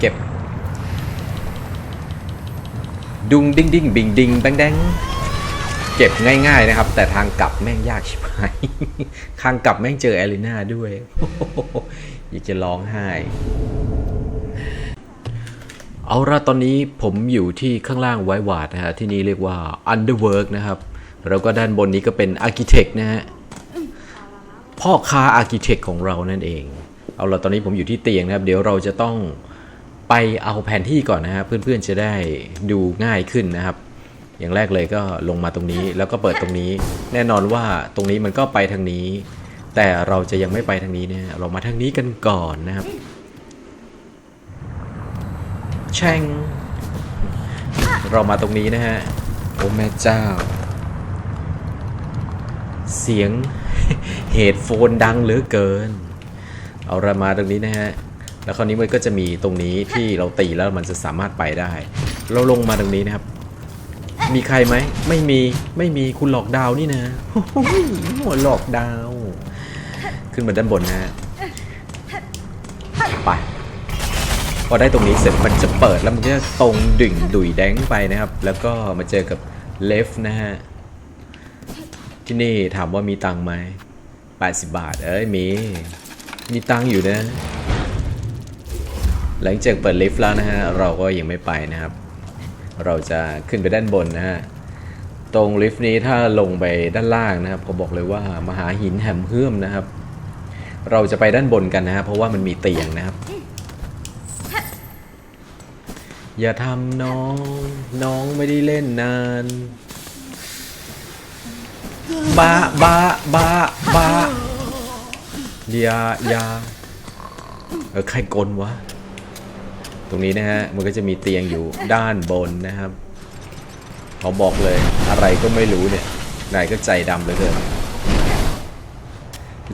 เก็บ ดุงดิ้งดิ้งบิงดิงแบงแดงเก็บง่ายๆนะครับ แต่ทางกลับแม่งยากชิบหายทางกลับแม่งเจอแอลิน่าด้วยอยากจะร้องไห้ เอาละตอนนี้ผมอยู่ที่ข้างล่างไววาดนะฮะ ที่นี่เรียกว่า Underwork นะครับ แล้วก็ด้านบนนี้ก็เป็น Architect นะฮะ พ่อค้า Architect ของเรานั่นเอง เอาละตอนนี้ผมอยู่ที่เตียงนะครับ เดี๋ยวเราจะต้อง ไปเอาแผนที่ก่อนนะฮะเพื่อนๆจะได้ดูง่ายขึ้นนะครับ อย่างแรกเลยก็ลงมาตรงนี้แล้วก็เปิดตรงนี้ แน่นอนว่าตรงนี้มันก็ไปทางนี้ แต่เราจะยังไม่ไปทางนี้เนี่ยเรามาทางนี้กันก่อนนะครับแช่งเรามาตรงนี้นะฮะโอ้แม่เจ้า เสียงเฮดโฟนดังเหลือเกิน เอาเรามาตรงนี้นะฮะ แล้วคราวนี้มันก็จะมีตรงนี้ที่เราตีแล้วมันจะสามารถไปได้ เราลงมาตรงนี้นะครับ มีใครไหมไม่มีไม่มีคุณหลอกดาวนี่นะหัวหลอกดาว ขึ้นมาด้านบนนะฮะไปพอได้ตรงนี้เสร็จมันจะเปิดแล้วมันก็จะตรงดิ่งดุยแดงไปนะครับ แล้วก็มาเจอกับเลฟนะฮะที่นี่ถามว่ามีตังไหม80 บาท เอ้ยมี มีตังอยู่นะ หลังจากเปิดลิฟต์แล้วนะฮะเราก็ยังไม่ไปนะครับ เราจะขึ้นไปด้านบนนะฮะตรงลิฟต์นี้ถ้าลงไปด้านล่างนะครับเขาบอกเลยว่ามหาหินแหมเฮื่อมนะครับ เราจะไปด้านบนกันนะฮะเพราะว่ามันมีเตียงนะครับ อย่าทำน้องน้องไม่ได้เล่นนานบาบาบาบาอย่าอย่าเออใครกลวะ ตรงนี้นะฮะ มันก็จะมีเตียงอยู่ด้านบนนะครับเขาบอกเลยอะไรก็ไม่รู้เนี่ยนายก็ใจดำเหลือเกิน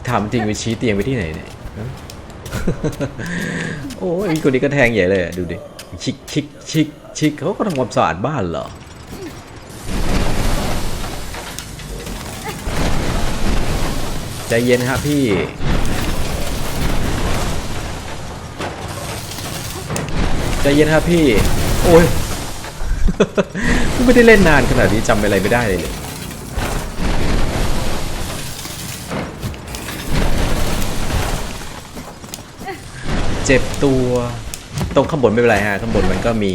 ทำจริงไปชี้เตียงไปที่ไหนเนี่ยโอ้ยคนนี้ก็แทงใหญ่เลยดูดิชิกชิกชิกชิกเขาก็ทำความสะอาดบ้านเหรอใจเย็นครับพี่ ใจเย็นครับพี่ โอ้ยกูไม่ได้เล่นนานขนาดนี้จำอะไรไม่ได้เลยเนี่ยเจ็บตัวตรงข้างบนไม่เป็นไรฮะข้างบนมันก็มี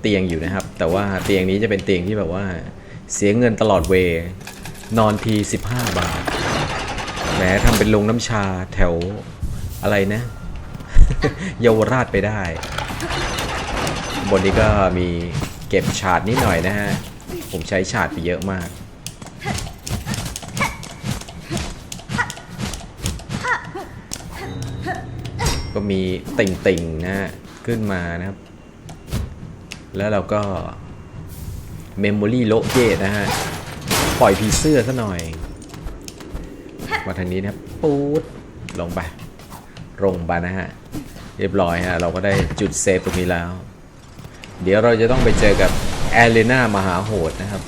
เตียงอยู่นะครับ แต่ว่าเตียงนี้จะเป็นเตียงที่แบบว่า เสียเงินตลอดเวนอนที 15 บาทแหมทำเป็นลงน้ำชาแถวอะไรนะ เยาวราชไปได้ บนนี้ก็มีเก็บฉาดนิดหน่อยนะฮะ ผมใช้ฉาดไปเยอะมากก็มีติ่งๆนะฮะ ขึ้นมานะครับ แล้วเราก็เมมโมรี่โลเกตนะฮะ ปล่อยผีเสื้อซะหน่อย มาทางนี้นะครับปูดลงไปลงไปนะฮะ เรียบร้อยฮะ เราก็ได้จุดเซฟตรงนี้แล้ว เดี๋ยวเราจะต้องไปเจอกับแอเลนามหาโหดนะครับ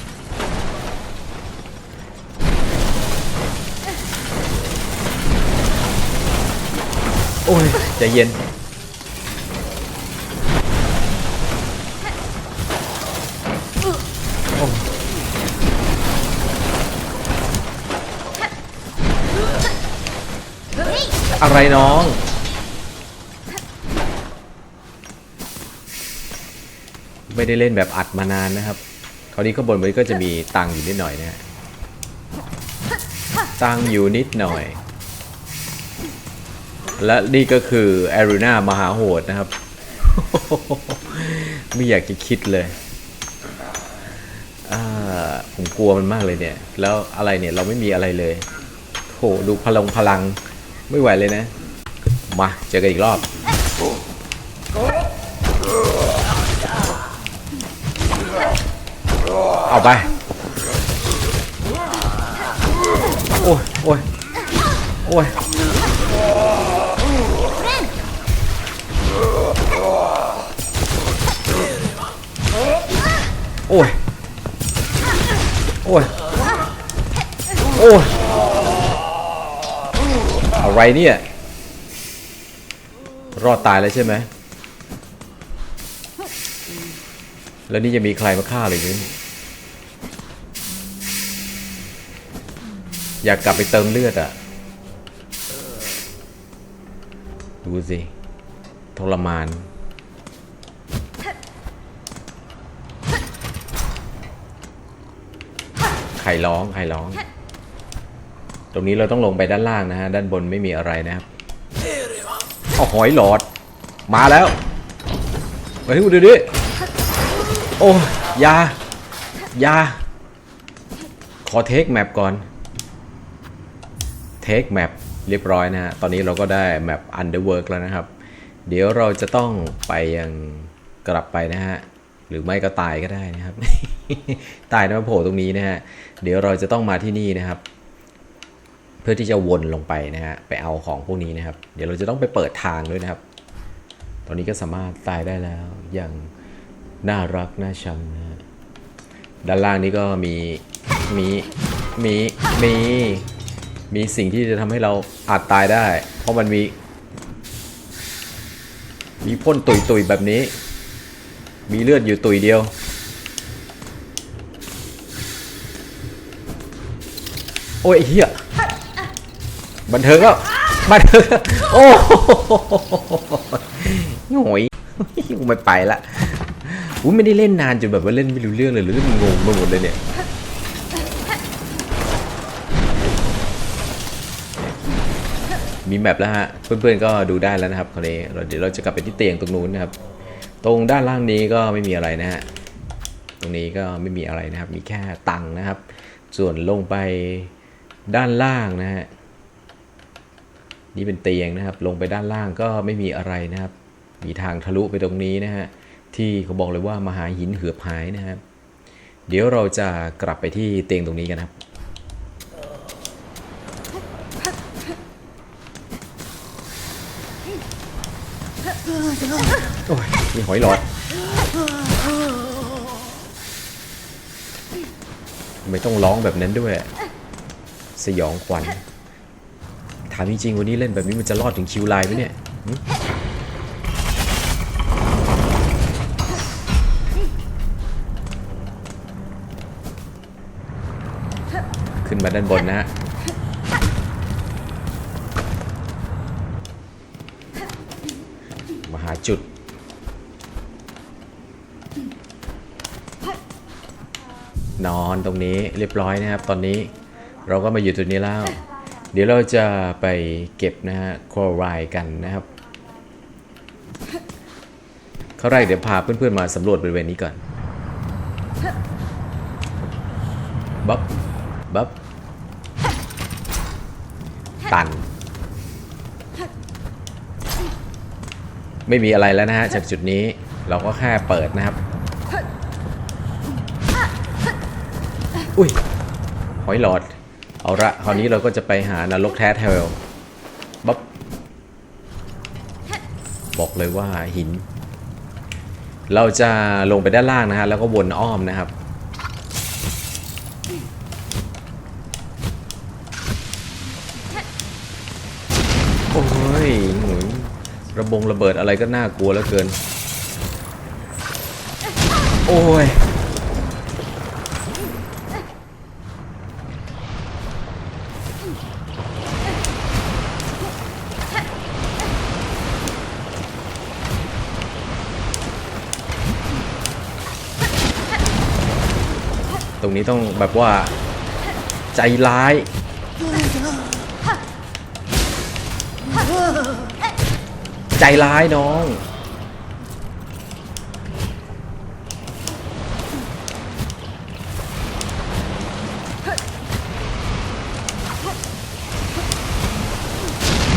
โอ้ยใจเย็น โอ้อะไรน้อง ไม่ได้เล่นแบบอัดมานานนะครับ คราวนี้ข้างบนมันก็จะมีตังอยู่นิดหน่อยนะฮะตังอยู่นิดหน่อย และนี่ก็คือแอรีนามหาโหดนะครับ ไม่อยากจะคิดเลยอ่าผมกลัวมันมากเลยเนี่ย แล้วอะไรเนี่ยเราไม่มีอะไรเลยโหดูพลังพลังไม่ไหวเลยนะ มาเจอกันอีกรอบ เอาไป โอ้ยโอ้ยโอ้ยโอ้ย โอ้ย โอ้ย อะไรเนี่ย รอดตายแล้วใช่ไหม แล้วนี่จะมีใครมาฆ่าเลยนี่ อยากกลับไปเติมเลือดอะดูสิ ทรมาน ใครร้อง ใครร้อง ตรงนี้เราต้องลงไปด้านล่างนะฮะ ด้านบนไม่มีอะไรนะครับเอาหอยหลอด มาแล้วมาที่กูดูดิ โอ้ยา ยา ขอเทคแมปก่อน เทคแมปเรียบร้อยนะฮะ ตอนนี้เราก็ได้แมป Underwork แล้วนะครับ เดี๋ยวเราจะต้องไปยังกลับไปนะฮะ หรือไม่ก็ตายก็ได้นะครับ ตายนะมาโผล่ตรงนี้นะฮะ เดี๋ยวเราจะต้องมาที่นี่นะครับ เพื่อที่จะวนลงไปนะฮะ ไปเอาของพวกนี้นะครับ เดี๋ยวเราจะต้องไปเปิดทางด้วยนะครับ ตอนนี้ก็สามารถตายได้แล้วอย่างน่ารักน่าชังนะด้านล่างนี้ก็มีมีมีมี มีสิ่งที่จะทำให้เราอาจตายได้ เพราะมันมี มีพ่นตุยตุยแบบนี้ มีเลือดอยู่ตุยเดียว โอ้ยเฮียบันเทิงก็บันเทิงโอ้โหหน่อยไม่ไปละอุ้ยไม่ได้เล่นนานจนแบบว่าเล่นไม่รู้เรื่องเลยหรือเล่นงงไปหมดเลยเนี่ย มีแมปแล้วฮะ เพื่อนๆก็ดูได้แล้วนะครับคราวนี้เราเดี๋ยวเราจะกลับไปที่เตียงตรงนู้นนะครับ ตรงด้านล่างนี้ก็ไม่มีอะไรนะฮะ ตรงนี้ก็ไม่มีอะไรนะครับ มีแค่ตังค์นะครับ ส่วนลงไปด้านล่างนะฮะ นี่เป็นเตียงนะครับ ลงไปด้านล่างก็ไม่มีอะไรนะครับ มีทางทะลุไปตรงนี้นะฮะ ที่เขาบอกเลยว่ามหาหินเหือบหายนะครับ เดี๋ยวเราจะกลับไปที่เตียงตรงนี้กันครับ โอ้ยมีหอยหลอดไม่ต้องร้องแบบนั้นด้วย สยองขวัญถามจริงๆวันนี้เล่นแบบนี้มันจะรอดถึงคิวไลน์ไหมเนี่ยขึ้นมาด้านบนนะฮะาจุด นอนตรงนี้เรียบร้อยนะครับ ตอนนี้เราก็มาอยู่ตรงนี้แล้ว เดี๋ยวเราจะไปเก็บนะฮะโครายกันนะครับเข้าแรกเดี๋ยวพาเพื่อนๆมาสำรวจบริเวณนี้ก่อนบับบับตัน ไม่มีอะไรแล้วนะฮะจากจุดนี้เราก็แค่เปิดนะครับ อุ้ยหอยหลอด เอาละคราวนี้เราก็จะไปหานรกแท้เทลบ๊อบบอกเลยว่าหิน เราจะลงไปด้านล่างนะฮะแล้วก็วนอ้อมนะครับ ระบงระเบิดอะไรก็น่ากลัวเหลือเกิน โอ้ยตรงนี้ต้องแบบว่าใจร้าย ใจร้ายน้อง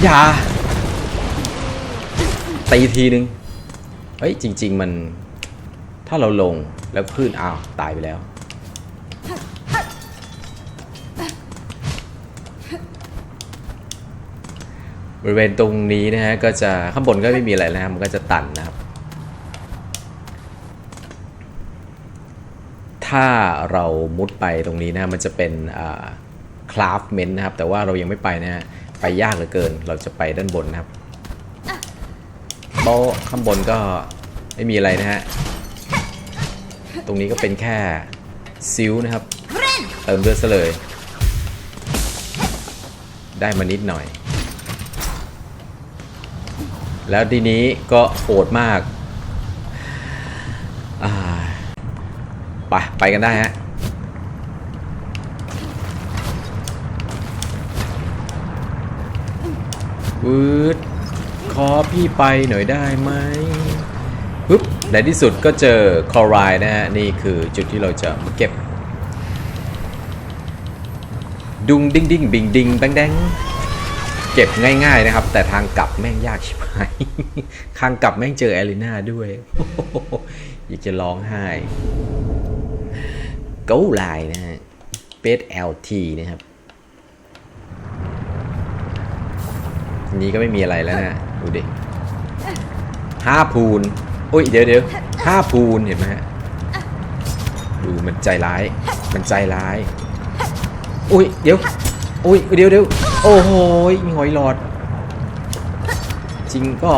อย่า ตีทีนึง เฮ้ย จริง ๆ มัน ถ้าเราลงแล้วขึ้นอ้าว ตายไปแล้ว บริเวณตรงนี้นะฮะก็จะข้างบนก็ไม่มีอะไรนะครับมันก็จะตันนะครับ ถ้าเรามุดไปตรงนี้นะมันจะเป็นคราฟเมนนะครับ แต่ว่าเรายังไม่ไปนะฮะไปยากเหลือเกิน เราจะไปด้านบนนะครับโต๊ะข้างบนก็ไม่มีอะไรนะฮะ ตรงนี้ก็เป็นแค่ซิลนะครับ เติมเลือดซะเลย ได้มานิดหน่อย แล้วทีนี้ก็โหดมากาไปไปกันได้ฮะวืดขอพี่ไปหน่อยได้ไหมปึ๊บในที่สุดก็เจอคอรายนะฮะ นี่คือจุดที่เราจะมาเก็บ ดุงดิ้งดิ้งบิงดิงแบงแดง เก็บง่ายๆนะครับ แต่ทางกลับแม่งยากชิบหายทางกลับแม่งเจอแอลิน่าด้วยอยากจะร้องไห้เก้าลายนะฮะเบส LT นะครับทีนี้ก็ไม่มีอะไรแล้วนะดูดิห้าพูนอุ้ยเดี๋ยวเดี๋ยวห้าพูนเห็นไหมฮะดูมันใจร้าย มันใจร้าย อุ้ยเดี๋ยว อุ้ยเดี๋ยวเดี๋ยวโอ้โหหอยหลอด จริงก็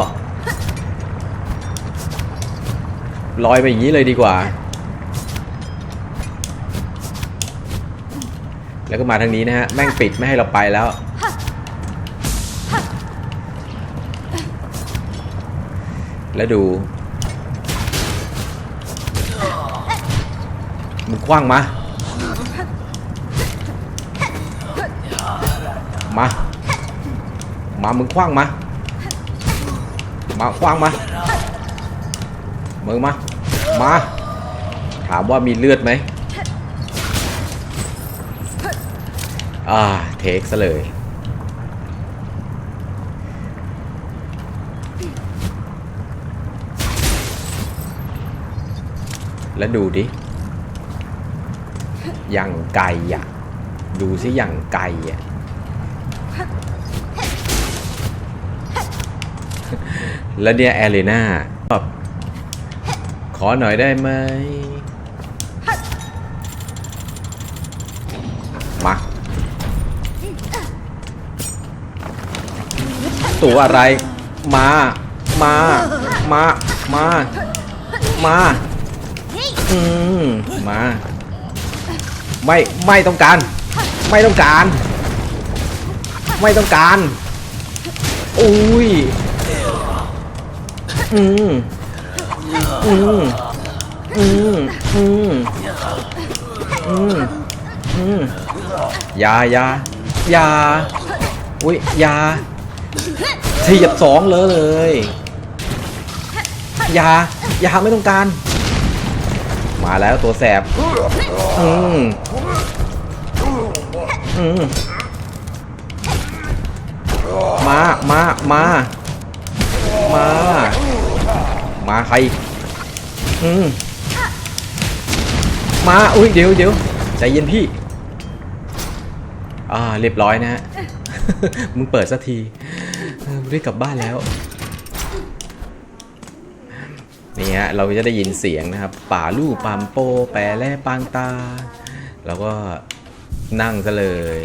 ลอยไปอย่างนี้เลยดีกว่า แล้วก็มาทางนี้นะฮะ แม่งปิดไม่ให้เราไปแล้ว แล้วดู มึงคว้างมา มา มามึงคว้างมา มาคว้างมา มึงมา มา ถามว่ามีเลือดไหมอ่า เทคซะเลย แล้วดูดิ อย่างไกลอะดูสิอย่างไกลอะ แล้วเนี่ยแอเลนาแบบขอหน่อยได้ไหมมาตัวอะไร มา มา มา มา มาอืมมา ไม่ ไม่ต้องการ ไม่ต้องการ ไม่ต้องการ อุ้ย อืมอืมอืมอืมอืมอืมอยาอยาอยาอุ้ยอยาเทียบสองเลยเลยอยาอยาไม่ต้องการ มาแล้วตัวแสบ อืมอืมมา มา มา มา มาใครอืมมาอุ้ยเดี๋ยวเดี๋ยวใจเย็นพี่ อ่าเรียบร้อยนะฮะ มึงเปิดสักทีเออมึงได้กลับบ้านแล้ว นี่ฮะเราจะได้ยินเสียงนะครับ ป่าลู่ปามโป แปรแล่ปางตา แล้วก็นั่งซะเลย